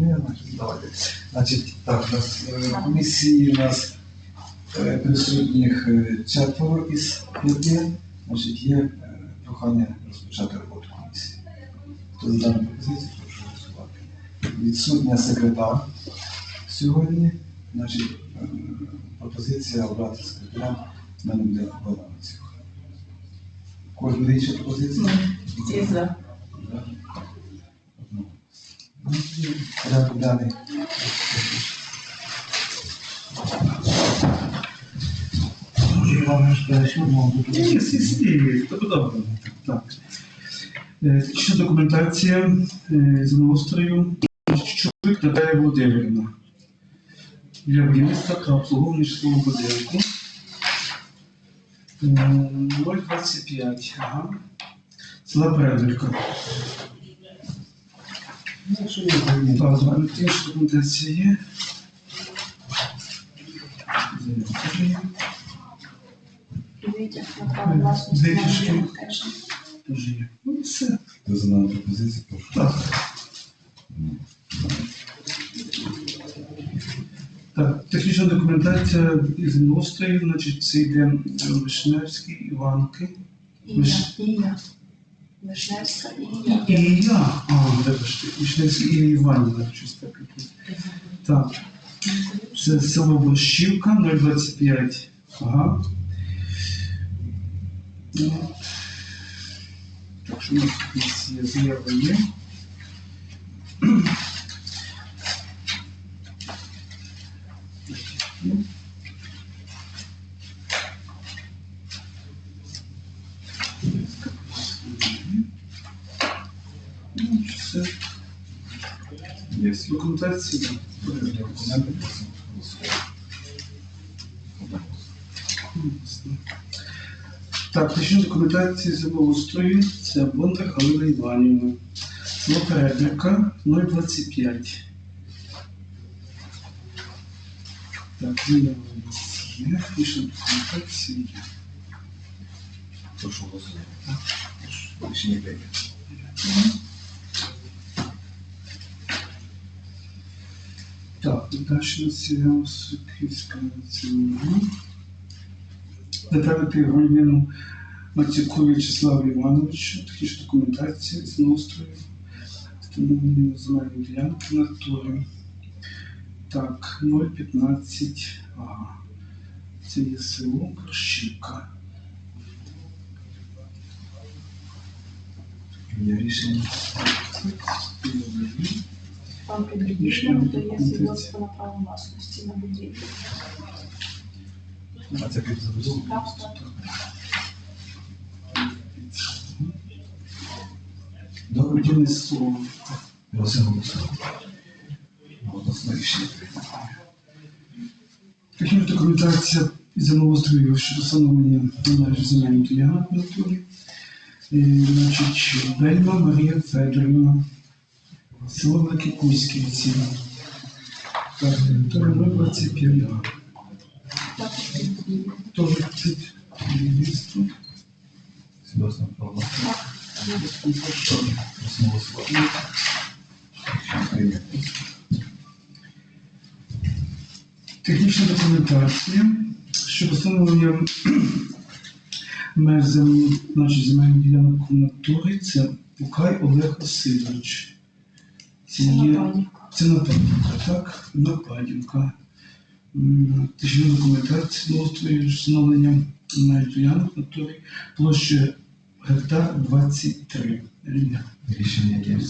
Ні, давайте. Значить, так, у нас е, комісії у нас е, присутніх е, четверо із п'яти. Значить, є е, прохання розпочати роботу комісії. Хто за дану пропозицію, прошу голосувати. Відсутня секретар сьогодні. Значить, е, пропозиція обрати секретаря мене буде Цюх. Кожен буде інша пропозиція? Всі за. Да. Порядок денний. Може, вам ж пересьому тут. Ні, всі сліві, то добре. Так. Технічна документація е, землеустрою Чоловік Наталія Володимирівна. Для будівництва та обслуговування будинку. Е, 025. Ага. Села Передвірка. Є, то. Так, звичайно, технічна документація є. Заявка теж є. Витяг на право власності на Витяжки. теж. Теж є. Ну, все. За прошу. Так. Так, технічна документація із землеустрою, значить, це йде Вишневський, Іванки. І я, і я. Вишневська і я. І я. А, вибачте, Вишневський і Іванівна, щось таке. Так. Це село Борщівка, 025. Ага. Ну, Так що у нас є заява є. Ну, є в документації, Так, точні документації землеустрою це Бондар Халина Іванівна. Село 0,25. Так, зміна у нас є. Пишемо документації. Прошу голосувати. Рішення 5. Дальше серіал Світківська національна. Доправити Гульвіну Мацюку В'ячеславу Івановичу, технічна документація з наустрою, встановлення земельної ділянки на турі. Так, 0.15. А Це є село Борщівка. Я рішення. Там під будівлею дає свідоцтво на право власності на будівлю. А це під забудову? Так, так. Добре, Будівництво. просимо голосувати. Голосно рішення прийнято. Технічна документація землеустрою щодо встановлення меж земельної ділянки в натурі. Значить, Бельма Марія Федорівна, село Великі Кузьківці. Так, територія 025 га. Також під. Будівництво. Технічна документація щодо встановлення меж землі, значить, земельних ділянок в. Це Пукай Олег Васильович. Є. Це Нападівка, так? Нападівка. М, Технічна документація устрою встановлення на ділянок в натурі площа гектар 23. Рівня. Рішення є.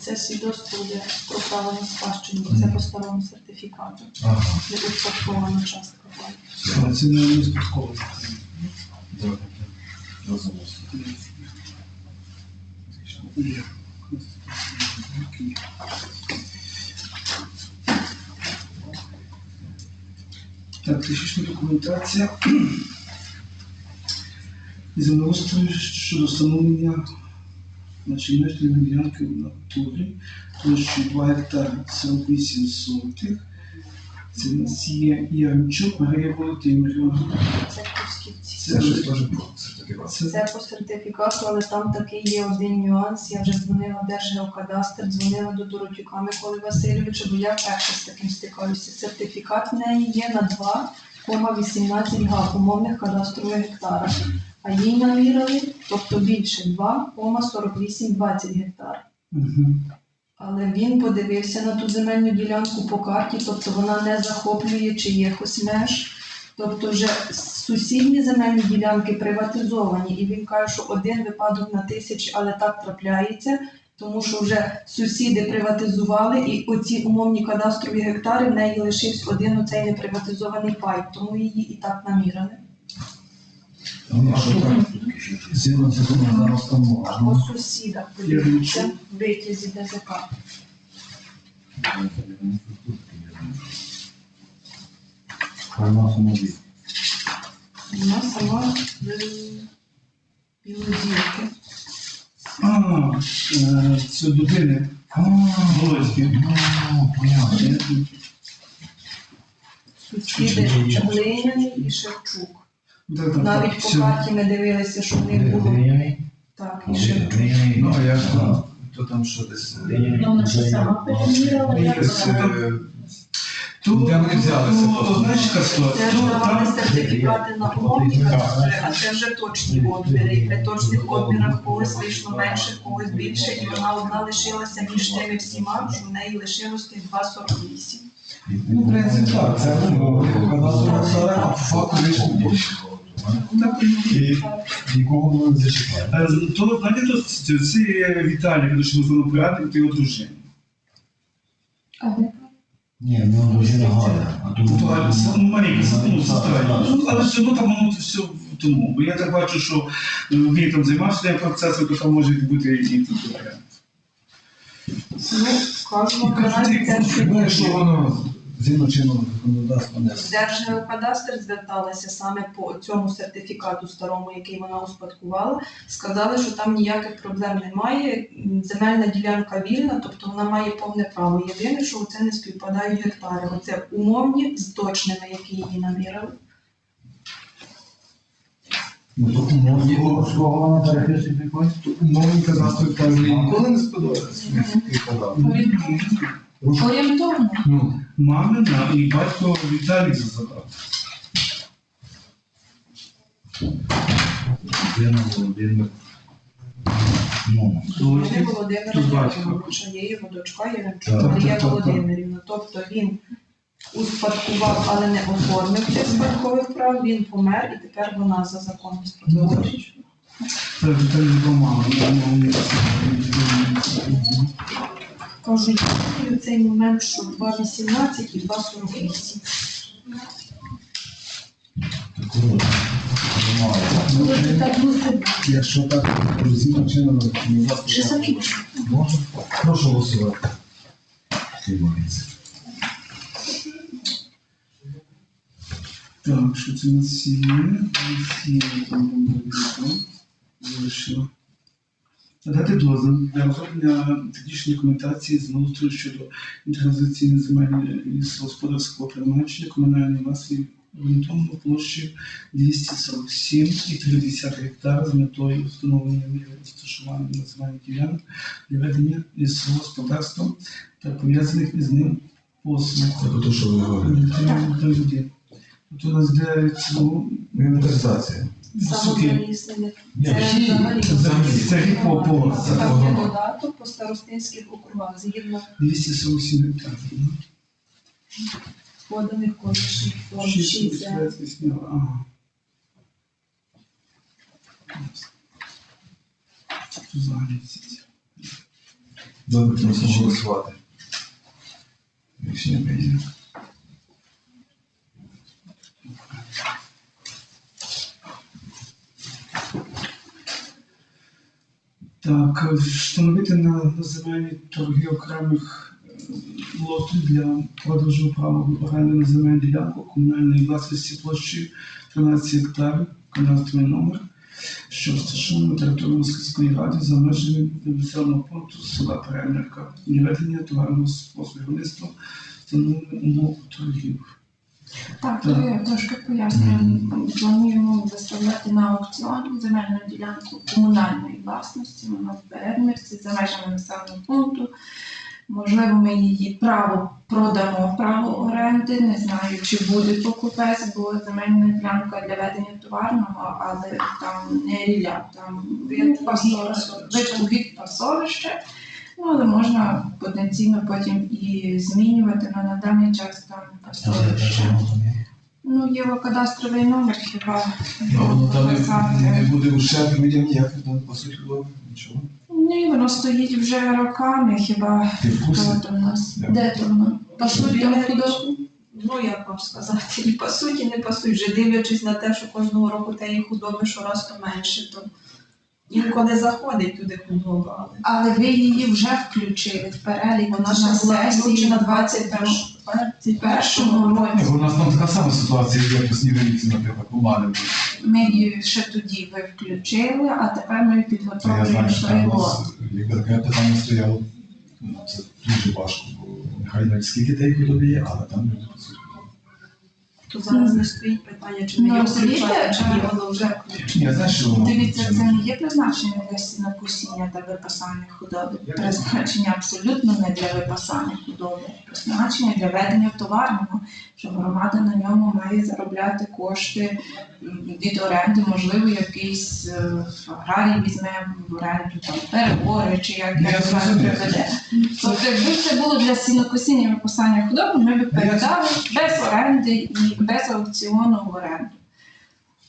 Це свідоцтво буде про право на спадщину, бо це по старому сертифікату. Ага. Не успадкована частка. паю. А це не не спадково. Добре. Розуміло. Так, технічна документація. Землеустрою щодо встановлення значить, межної ділянки в натурі площею 2 гектари 48 сотих. Це у нас є Яремчук Марія Володимирівна. Це. Це щось теж про сертифікат. Це по сертифікату, але там такий є один нюанс. Я вже дзвонила в Держгеокадастр, дзвонила до Доротюка Миколи Васильовича, бо я перше з таким стикаюся. Сертифікат в неї є на 2,18 га умовних кадастрових гектара. А їй намірили, тобто більше 2,4820 гектар. Мгм. Але він подивився на ту земельну ділянку по карті, тобто вона не захоплює чиїхось меж. Тобто вже сусідні земельні ділянки приватизовані, і він каже, що один випадок на тисячі, але так трапляється, тому що вже сусіди приватизували, і оці умовні кадастрові гектари в неї лишився один оцей неприватизований пай, тому її і так намірили. Ну, що так, згідно закону зараз там А по сусідах подивіться витязі ДЗК. Вона сама з білозірки. А, е, це дубини. Волоські. Сусіди Глиняний і Шевчук. Навіть по карті ми дивилися, що в них було так, і Шевчук. Ну, а як то, то там що десь. Ну, вона ж сама переміряла, вона. е, То, Де вони взялися? Ну, знаєш, яка ситуація? Це ж давали там сертифікати на умовні кадастри, а це вже точні обміри. І при точних обмірах когось вийшло менше, когось більше, і вона одна лишилася між тими всіма, що в неї лишилось тих 2,48. Ну, в принципі, так, це ну, кадастровий сарай, а по факту вийшло більше. і- Нікого не зачіпає. Е, То, знаєте, то це, Віталій, коли що порядок, то його дружина. А де? Ні, ну дружина Галя, а Ну, Галя, це, ну, маленька, це, ну, сестра. Ну, але все одно там воно все в тому. Бо я так бачу, що е, він там займався тим процесом, то там може бути і тут варіант. Ну, кажемо, наразі це Ну, якщо воно згідно чинного законодавства не Держгеокадастр зверталася саме по цьому сертифікату старому, який вона успадкувала. Сказали, що там ніяких проблем немає. Земельна ділянка вільна, тобто вона має повне право. Єдине, що це не співпадають гектари. Оце умовні з точними, які її намірили. Ну, то умовні, кадастрові каже, ніколи не сподобається. Орієнтовно. Ну, Мамина і батько Віталій задав. Володимир. Ну, Володимира тут батько. Євгеновича, є його дочка Єремчук, Марія. Володимирівна. Тобто він успадкував, але не оформив цих спадкових прав, він помер і тепер вона за законом спадковує. Це його мама. Кажу, я цей момент, що 2,18 і 2,48. такого немає. Так, ну, це якщо так, то згідно чинного Ще законодавства закінчу. можна. Прошу голосувати. Приймається. Так, що це у нас є? У нас є там вийшло. Надати дозвіл для розроблення технічної документації з устрою щодо інтерналізаційної земельної лісогосподарського призначення комунальної власної орієнтовно площі 247,3 гектара з метою встановлення розташування національних ділянок для ведення лісового господарства та пов'язаних із ним послуг. Тут у нас де цілу Інвентаризація. Високі. Ні, це рік по Це там є додаток по старостинських округах, згідно 247 гектарів. ну. поданих колишніх форм. Шість Шість це шведських снігу, ага. Тут взагалі всі ці. Добре, прошу голосувати. Рішення прийнято. Так, встановити на земельні торги окремих е, лотів для продажу права оренди на земельну ділянку комунальної власності площею 13 гектарів, кадастровий номер, що розташовано на території Москальської ради за межами населеного пункту села Перемірка, для ведення товарного способу виробництва, встановлення умов торгів. Так, то я трошки пояснюю. Плануємо виставляти на аукціон земельну ділянку комунальної власності, вона в Бередмірці, за межами населеного пункту. Можливо, ми її право продамо право оренди. Не знаю, чи буде покупець, бо земельна ділянка для ведення товарного, але там не ріля, там від від пасовища. Ну, але можна потенційно потім і змінювати, але на даний час там пасовище. Ну, є кадастровий номер хіба. Ну, там не, не буде ущерб людям ніяких, там, по суті, добре, нічого. Ні, воно стоїть вже роками, хіба Ти в курсі? хто там у нас? Да. Де то воно? Пасуть там куди? Ну, як вам сказати, і пасуть, і не пасуть. Вже дивлячись на те, що кожного року тієї худоби щораз то менше, то інколи заходить туди худоба. але Але ви її вже включили в перелік. Вона на була сесії включена на 21 21 році. У нас там така сама ситуація, як по Снігурівці, наприклад, у мене. Ми її ще тоді ви включили, а тепер ми Я підготовлюємо знаю, що там у його. якби таке питання стояло, ну, це дуже важко, бо нехай навіть скільки тієї худоби є, але там люди суті. То зараз не стоїть питання, чи ми Ну, його розумієте, чи ні, воно вже включено. Я знаю, що воно. Дивіться, це не є призначення для сінокосіння та випасання худоби. Призначення абсолютно не для випасання худоби. Призначення для ведення товарного, що громада на ньому має заробляти кошти від оренди, можливо, якийсь е, аграрій візьме в оренду там перебори чи як Я як зрозумів. приведе. Тобто, якби це було для сінокосіння і випасання худоби, ми б передали без оренди і без аукціону в оренду.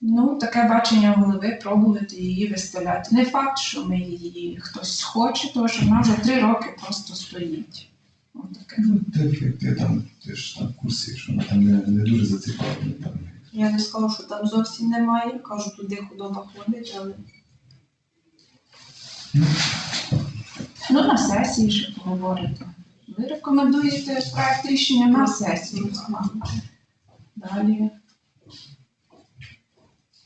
Ну, таке бачення голови, пробувати її виставляти. Не факт, що ми її хтось хоче, тому що вона вже три роки просто стоїть. Отаке. Ну, ти, ти, ти там, ти ж там в курсі, що вона там не, не дуже зацікавлена. Там. Я не скажу, що там зовсім немає. Кажу, туди худоба ходить, але Ну, на сесії ще поговорити. Ви рекомендуєте проект рішення на сесію розглянути. Далі.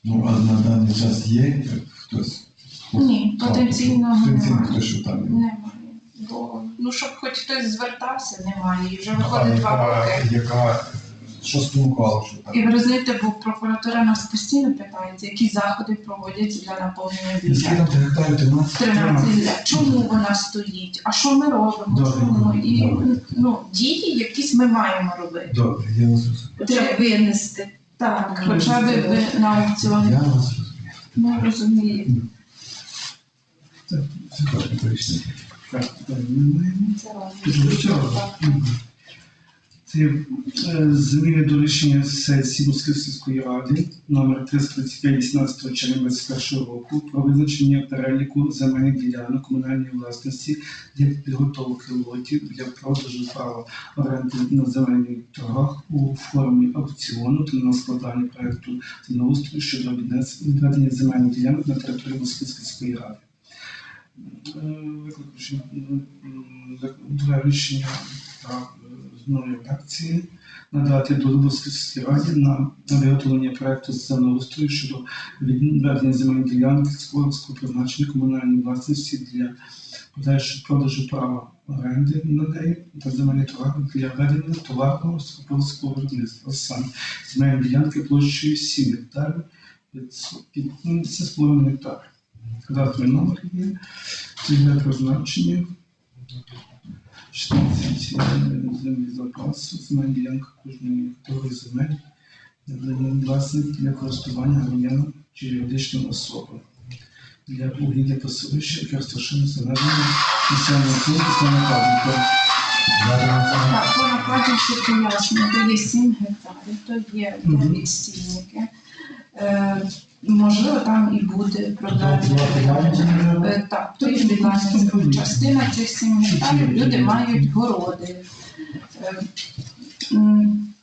Ну, а на даний час є хтось? Ні, потенційного Потенційно немає. хтось, що там є. Немає. Бо, ну, щоб хоч хтось звертався, немає. І вже виходить два роки. яка, що спонукало, що там? І ви розумієте, бо прокуратура нас постійно питається, які заходи проводяться для наповнення Скільки бюджету. там ти гектарів 13? 13 літ. Чому вона стоїть? А що ми робимо? Добре, Чому? І добре. ну, дії якісь ми маємо робити. Добре, я вас розумію. б винести. Так, хоча б ви на аукціон Я вас розумію. ну, розумієте. Це хороше рішення. Так, питань немає. Це разом. Підготовчало. Так. Це е, зміни до рішення сесії Москви сільської ради номер 335 18 червня 2021 року про визначення переліку земельних ділянок комунальної власності для підготовки лотів для продажу права оренди на земельних торгах у формі аукціону та на складання проекту землеустрою щодо відведення земельних ділянок на території Москви ради. Е, друге рішення так, з нової редакції надати до Лубовської раді на виготовлення проекту землеустрою щодо відведення земельної ділянки складського призначення комунальної власності для подальшого продажу права оренди на неї та земельних товарів для ведення товарного скопольського виробництва. Саме земельні ділянки площею 7 гектарів 15,5 гектарів. Кадастровий номер є, цільне призначення 16 землі запасу, земельна ділянка кожної категорії земель власник для користування громадянам чи юридичним особам. Для угіддя пасовища, яке розташоване за межами населеного пункту. Так, по накладі ще пояснюю, то є 7 гектарів, то є Мгм. стільники. Можливо, там і буде проведення. Е, Так, то біlanс. Частина цих 7 гектарів люди мають городи. Е,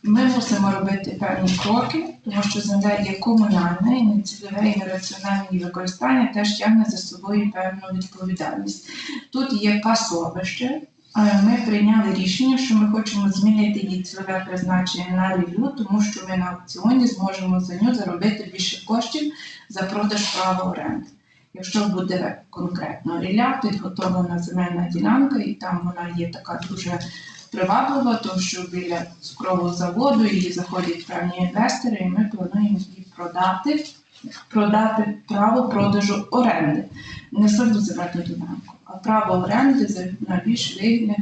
Ми мусимо робити певні кроки, тому що земля є комунальна і нецільове і нераціональне її використання теж тягне за собою певну відповідальність. Тут є пасовище. Ми прийняли рішення, що ми хочемо змінити її цільове призначення на рілю, тому що ми на аукціоні зможемо за нього заробити більше коштів за продаж права оренди. Якщо буде конкретно ріля, підготовлена земельна ділянка, і там вона є така дуже приваблива, тому що біля цукрового заводу її заходять певні інвестори, і ми плануємо її продати, продати право продажу оренди. Не саму земельну ділянку, право оренди за найбільш вигідних